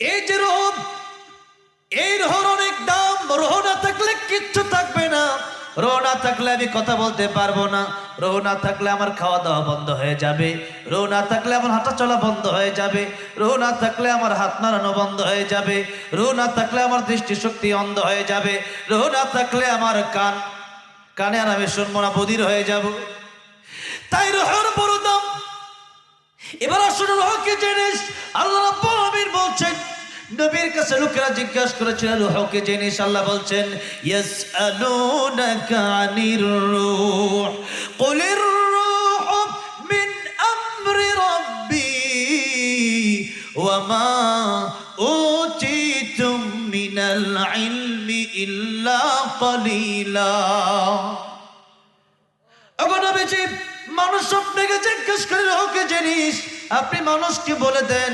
এই যে রোহ এই রোহর অনেক দাম রোহ না থাকলে কিচ্ছু থাকবে না। রোহ না থাকলে আমি কথা বলতে পারব না। রোহ না থাকলে আমার খাওয়া দাওয়া বন্ধ হয়ে যাবে। রোহ না থাকলে আমার হাঁটা চলা বন্ধ হয়ে যাবে। রোহ না থাকলে আমার হাত নাড়ানো বন্ধ হয়ে যাবে। রোহ না থাকলে আমার দৃষ্টিশক্তি অন্ধ হয়ে যাবে। রোহ না থাকলে আমার কান, কানে আর আমি শুনব না বদির হয়ে যাব। তাই রোহর বড় দাম। এবার আসলে রোহ কি জিনিস আল্লাহ নবীর কাছে লোকেরা জিজ্ঞাসা করেছিল রুহ কি জিনিস আল্লাহ বলছেন, ইয়াসআলুনাকা আনির রূহ। কুলির রূহ মিন মানুষ আপনাকে জিজ্ঞেস করে রোহকে জিনিস, আপনি মানুষকে বলে দেন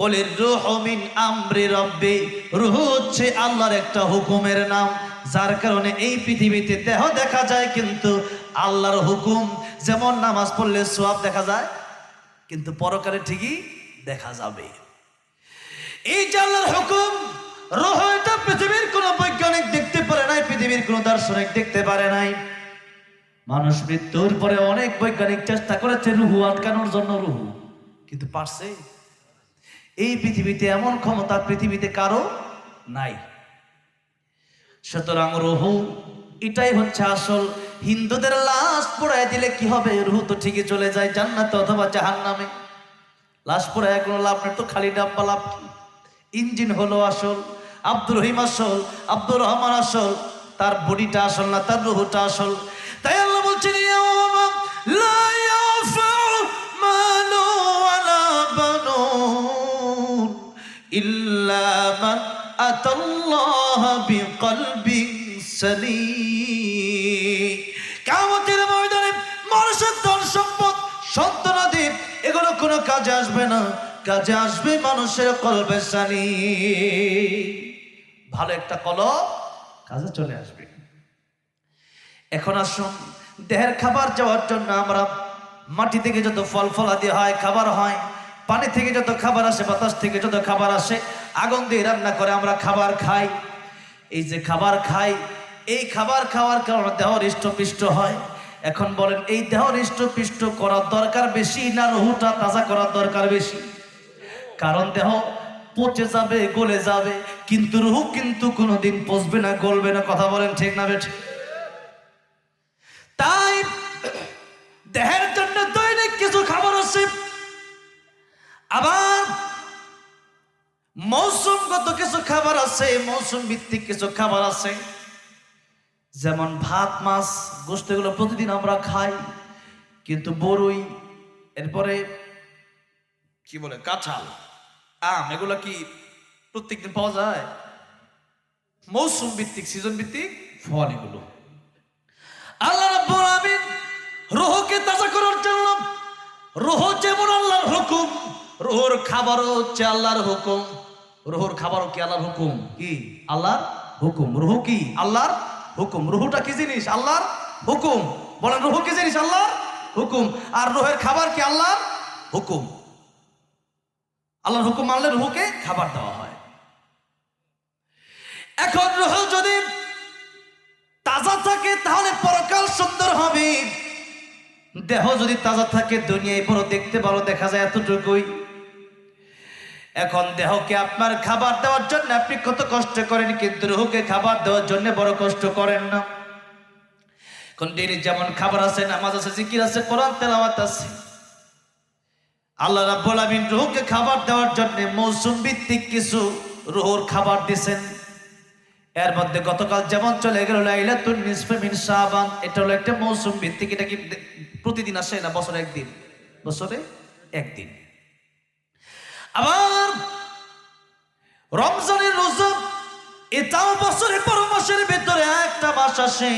কলের রুহ মিন আমরি রব্বি। রুহ হচ্ছে আল্লাহর একটা হুকুমের নাম, যার কারণে এই পৃথিবীতে দেহ দেখা যায়, কিন্তু আল্লাহর হুকুম, যেমন নামাজ পড়লে সোয়াব দেখা যায়, কিন্তু পরকালে ঠিকই দেখা যাবে। এই যে আল্লাহর হুকুম, রুহ এটা পৃথিবীর কোনো বৈজ্ঞানিক দেখতে পারে নাই, পৃথিবীর কোনো দার্শনিক দেখতে পারে নাই। মানুষ মৃত্যুর পরে অনেক বৈজ্ঞানিক চেষ্টা করেছে রুহু আটকানোর জন্য রুহু, কিন্তু পারছে এই পৃথিবীতে এমন ক্ষমতা পৃথিবীতে কারও নাই। সুতরাং রহু, এটাই হচ্ছে আসল। হিন্দুদের লাশ পোড়ায় দিলে কি হবে? রুহু তো ঠিকই চলে যায় জান্নাতে অথবা জাহান্নামে। লাশ পোড়ায় কোনো লাভ নেই, তো খালি ডাব্বা লাভ কি? ইঞ্জিন হলো আসল, আব্দুর রহিম আসল, আব্দুর রহমান আসল, তার বডিটা আসল না, তার রুহুটা আসল। আতাল্লাহ বিকলবিন সালিম। কিয়ামতের ময়দানে মানুষের ধন সম্পদ সন্তানাদি এগুলো কোনো কাজে আসবে না। কাজে আসবে মানুষের কলবে সালি ভালো একটা কলব, কাজে চলে আসবে। এখন আসুন, দেহের খাবার যাওয়ার জন্য আমরা মাটি থেকে যত ফল ফলাদি হয়, খাবার হয়, পানি থেকে যত খাবার আসে, বাতাস থেকে যত খাবার আসে আগুন দিয়ে রান্না করে আমরা খাবার খাই। এই যে খাবার খাই, এই খাবার খাওয়ার কারণে দেহ হৃষ্টপিষ্ট হয়। এখন বলেন, এই দেহ হৃষ্টপিষ্ট করার দরকার বেশি না রহুটা তাজা করার দরকার বেশি? কারণ দেহ পচে যাবে, গলে যাবে, কিন্তু রুহু কিন্তু কোনোদিন পচবে না, গলবে না, কথা বলেন ঠিক না বেঠিক তাই দেহের জন্য দৈনিক কিছু খাবার আছে। আবার মৌসুমগত কিছু খাবার আছে মৌসুম ভিত্তিক কিছু খাবার আছে। যেমন ভাত, মাছ গোস্ত এগুলো প্রতিদিন আমরা খাই, কিন্তু বড়ই এরপরে কি বলে, কাঁঠাল, আম, এগুলো কি প্রত্যেকদিন পাওয়া যায়? মৌসুম ভিত্তিক সিজন ভিত্তিক ফল এগুলো। আল্লাহ রাব্বুল রুহকে তাজা করার জন্য, রুহ যেমন আল্লাহর হুকুম, রোহর খাবারও হচ্ছে আল্লাহর হুকুম। রুহর খাবারও কি আল্লাহর হুকুম? কি? আল্লাহর হুকুম। রুহ কি? আল্লাহর হুকুম। রুহুটা কি জিনিস? আল্লাহর হুকুম। বলেন রুহ কি জিনিস? আল্লাহর হুকুম। আর রুহের খাবার কি আল্লাহর হুকুম? আল্লাহর হুকুম মানলে রুহুকে খাবার দেওয়া হয়। এখন রুহ যদি তাজা থাকে তাহলে পরকাল সুন্দর হবে। দেহ যদি তাজা থাকে দুনিয়ায় বড় দেখতে ভালো দেখা যায় এতটুকুই। এখন দেহকে আপনার খাবার দেওয়ার জন্য আপনি কত কষ্ট করেন, কিন্তু রুহকে খাবার দেওয়ার জন্য বড় কষ্ট করেন না। এখন ডেলি যেমন খাবার আছে, নামাজ আছে, জিকির আছে, কোরআন, তেলাওয়াত আছে। আল্লাহ রাব্বুল আমিন রুহকে খাবার দেওয়ার জন্য মৌসুম ভিত্তিক কিছু রুহুর খাবার দিছেন। এর মধ্যে গতকাল যেমন চলে গেল, লাইলাতুন মিন শাবান। এটা হলো একটা মৌসুম ভিত্তিক, এটা কি প্রতিদিন আসে না বছরে একদিন? বছরে একদিন। আবার রমজানের রোজা, এটাও বছরের পর মাসের ভিতরে একটা মাস আসে।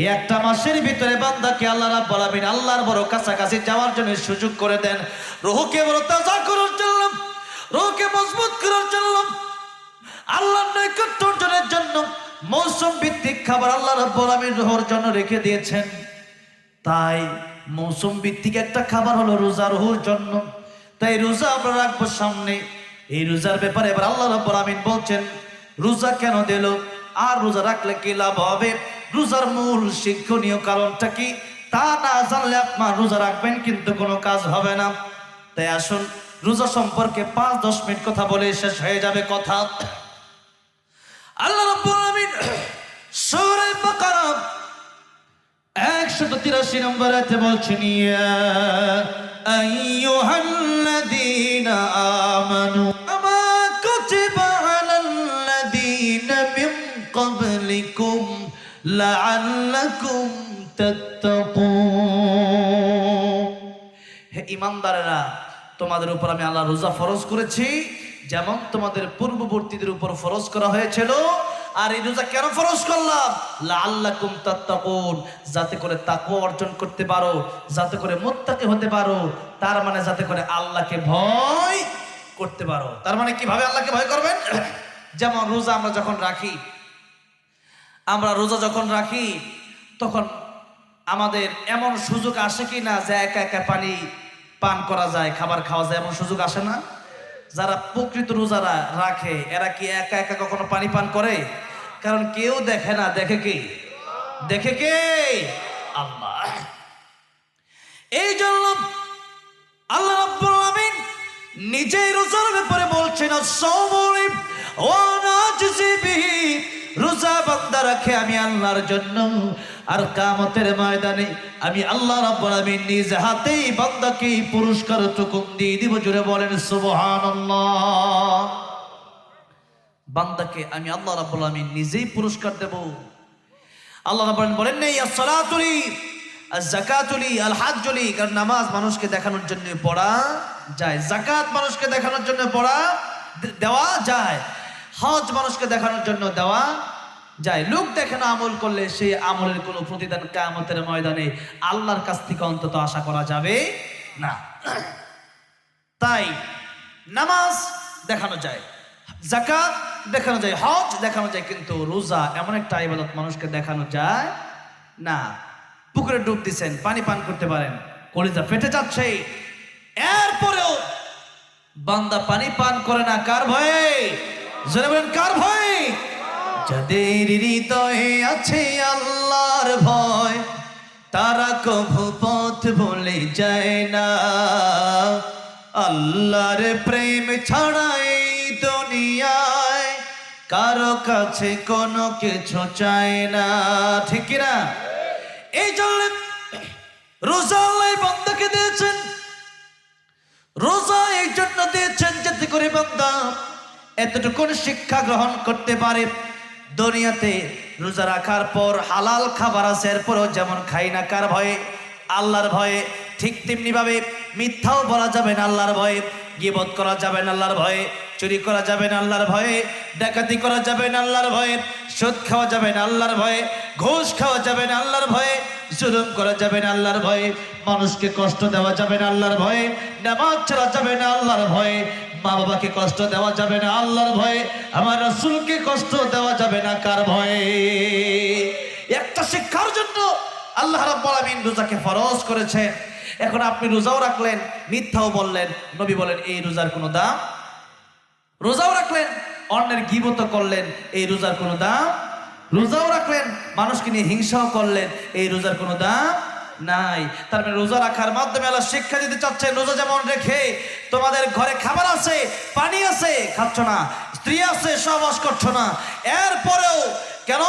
এই একটা মাসের ভিতরে বান্দাকে আল্লাহ রাব্বুল আলামিন আল্লাহর বড় কাছাকাছি যাওয়ার জন্য সুযোগ করে দেন। রুহকে বড় তাজা করার জন্য, রুহকে মজবুত করার জন্য, আল্লাহর নৈকট্য অর্জনের জন্য মৌসুম ভিত্তিক খাবার আল্লাহ রাব্বুল আলামিন রোহর জন্য রেখে দিয়েছেন। তাই মৌসুম ভিত্তিক একটা খাবার হলো রোজা রোহর জন্য। তাই রোজা আমরা রাখব সামনে। এই রোজার ব্যাপারে এবার আল্লাহ রাব্বুল আমিন বলছেন, রোজা কেন দিল? আর রোজা রাখলে কি লাভ হবে? রোজার মূল শিক্ষণীয় কারণটা কি? তা না জানলে আপনার রোজা রাখবেন কিন্তু কোনো কাজ হবে না। তাই আসুন, রোজা সম্পর্কে পাঁচ দশ মিনিট কথা বলে শেষ হয়ে যাবে কথা। আল্লাহ রাব্বুল একশত তিরাশি নম্বর আয়াতে বলছেন আমানু, আমা কুতিবা আলাল্লাযীনা মিন ক্বাবলিকুম লাআল্লাকুম তাত্তাকুন। হে ইমানদারেরা, তোমাদের উপর আমি আল্লাহ রোজা ফরজ করেছি, যেমন তোমাদের পূর্ববর্তীদের উপর ফরজ করা হয়েছিল আর এই রোজা কেন ফরজ করলাম? লাআল্লাকুম তাত্তাকুন। যাতে করে তাকওয়া অর্জন করতে পারো, যাতে করে মুত্তাকি হতে পারো, তার মানে যাতে করে আল্লাহকে ভয় করতে পারো। তার মানে কীভাবে আল্লাহকে ভয় করবেন? যেমন রোজা আমরা যখন রাখি, আমরা রোজা যখন রাখি, তখন আমাদের এমন সুযোগ আসে কি না যে একা একা পানি পান করা যায়, খাবার খাওয়া যায়, এমন সুযোগ আসে না? যারা প্রকৃত রোজারা রাখে, এরা কি একা একা কখনো পানি পান করে? কারণ কেউ দেখে না, দেখে কি? দেখে কে? আল্লাহ। এই জন্য আল্লাহ রাব্বুল আমিন নিজেই রোজার ব্যাপারে বলছেন ওয়ানাজসি বিহি, রোজা বান্দা রাখে আমি আল্লাহর জন্য। আর কামতের ময়দানে আমি আল্লাহ রাব্বুল আমিন নিজ হাতেই বান্দাকে পুরস্কার টুকুন দিয়ে দিব। জুড়ে বলেন, সুবহানাল্লাহ। বান্দাকে আমি আল্লাহ রাব্বুল আমিন নিজেই পুরস্কার দেব। আল্লাহ রাব্বুল আমিন বলেন নেই as-সালাতুলি আজ-যাকাতুলি আল-হাজ্জুলি কারণ নামাজ মানুষকে দেখানোর জন্য পড়া যায়, যাকাত মানুষকে দেখানোর জন্য পড়া দেওয়া যায়। হজ মানুষকে দেখানোর জন্য দেওয়া যায়। লোক দেখানো আমল করলে সেই আমলের কোনো প্রতিদান কামতের ময়দানে আল্লাহর কাছ থেকে অন্তত আশা করা যাবে না। তাই নামাজ দেখানো যায় জাকাত দেখানো যায়, হজ দেখানো যায়, কিন্তু রোজা এমন একটা ইবাদত মানুষকে দেখানো যায় না। পুকুরে ডুব দিচ্ছেন পানি পান করতে পারেন, কলিজা ফেটে যাচ্ছে। এরপরেও বান্দা পানি পান করে না, কার ভয়ে? জোরে বলেন, কার ভয়ে? যাদের হৃদয়ে আছে আল্লাহর ভয়, তারা কভু পথ বলে যায় না। আল্লাহর প্রেম ছাড়াই দুনিয়ায় কারও কাছে কোনো কিছু চায় না। ঠিক না এই জন্য রোজা আল্লাহ বন্দাকে দিয়েছেন। রোজা এই জন্য দিয়েছেন যাতে করে বান্দা এতটুকুন শিক্ষা গ্রহণ করতে পারে। দুনিয়াতে রোজা রাখার পর হালাল খাবার আছে এরপরও যেমন খাই না কার ভয়ে আল্লাহর ভয়ে ঠিক তেমনি ভাবে মিথ্যাও বলা যাবে না আল্লাহর ভয়ে গিবত করা যাবে না আল্লাহর ভয়ে চুরি করা যাবে না আল্লাহর ভয়ে ডাকাতি করা যাবে না আল্লাহর ভয়ে সুদ খাওয়া যাবে না আল্লাহর ভয়ে ঘুষ খাওয়া যাবে না আল্লাহর ভয়ে জুলুম করা যাবে না আল্লাহর ভয়ে মানুষকে কষ্ট দেওয়া যাবে না আল্লাহর ভয়ে নামাজ ছাড়া যাবে না আল্লাহর ভয়ে মা বাবাকে কষ্ট দেওয়া যাবে না, আল্লাহর ভয়ে, আমার রসুলকে কষ্ট দেওয়া যাবে না, কার ভয়ে? একটা শিক্ষার জন্য আল্লাহ রাব্বুল রোজাকে ফরজ করেছেন। এখন আপনি রোজাও রাখলেন, মিথ্যাও বললেন, নবী বলেন, এই রোজার কোনো দাম? রোজাও রাখলেন, অন্যের গিবত করলেন, এই রোজার কোনো দাম? রোজাও রাখলেন, মানুষকে নিয়ে হিংসাও করলেন, এই রোজার কোনো দাম? নাই। তার মানে রোজা রাখার মাধ্যমে আল্লাহ শিক্ষা দিতে চাচ্ছে রোজা যেমন রেখে তোমাদের ঘরে খাবার আছে, পানি আছে, খাচ্ছ না, স্ত্রী আছে সহবাস করছ না। এরপরেও কেন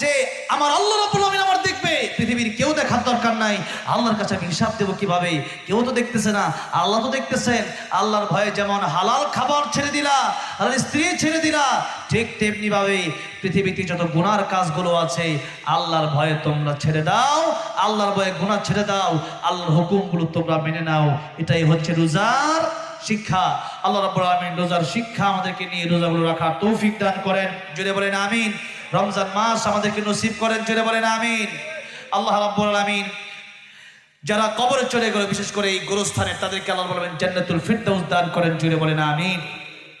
যে আমার আল্লাহ রাব্বুল আমিন আমার দেখবে। পৃথিবীর কেউ দেখার দরকার নাই। আল্লাহর কাছে আমি হিসাব দেবো কীভাবে? কেউ তো দেখতেছে না। আল্লাহ তো দেখতেছেন। আল্লাহর ভয়ে যেমন হালাল খাবার ছেড়ে দিলা, হালাল স্ত্রী ছেড়ে দিলা, ঠিক তেমনি ভাবে পৃথিবীতে যত গুনার কাজগুলো আছে, আল্লাহর ভয়ে তোমরা ছেড়ে দাও। আল্লাহর ভয়ে গুনাহ ছেড়ে দাও। আল্লাহর হুকুমগুলো তোমরা মেনে নাও। এটাই হচ্ছে রোজার শিক্ষা। আল্লাহ রাব্বুল আমিন রোজার শিক্ষা আমাদেরকে নিয়ে রোজাগুলো রাখার তৌফিক দান করেন। জুড়ে বলেন, আমিন। রমজান মাস আমাদেরকে নসিব করেন চলে বলেন আমিন। আল্লাহ রাব্বুল আমিন যারা কবরে চলে গেল, বিশেষ করে এই গোরস্থানে, তাদেরকে আল্লাহ বলবেন, জান্নাতুল ফিরদাউস দান করেন জুড়ে বলেন আমিন।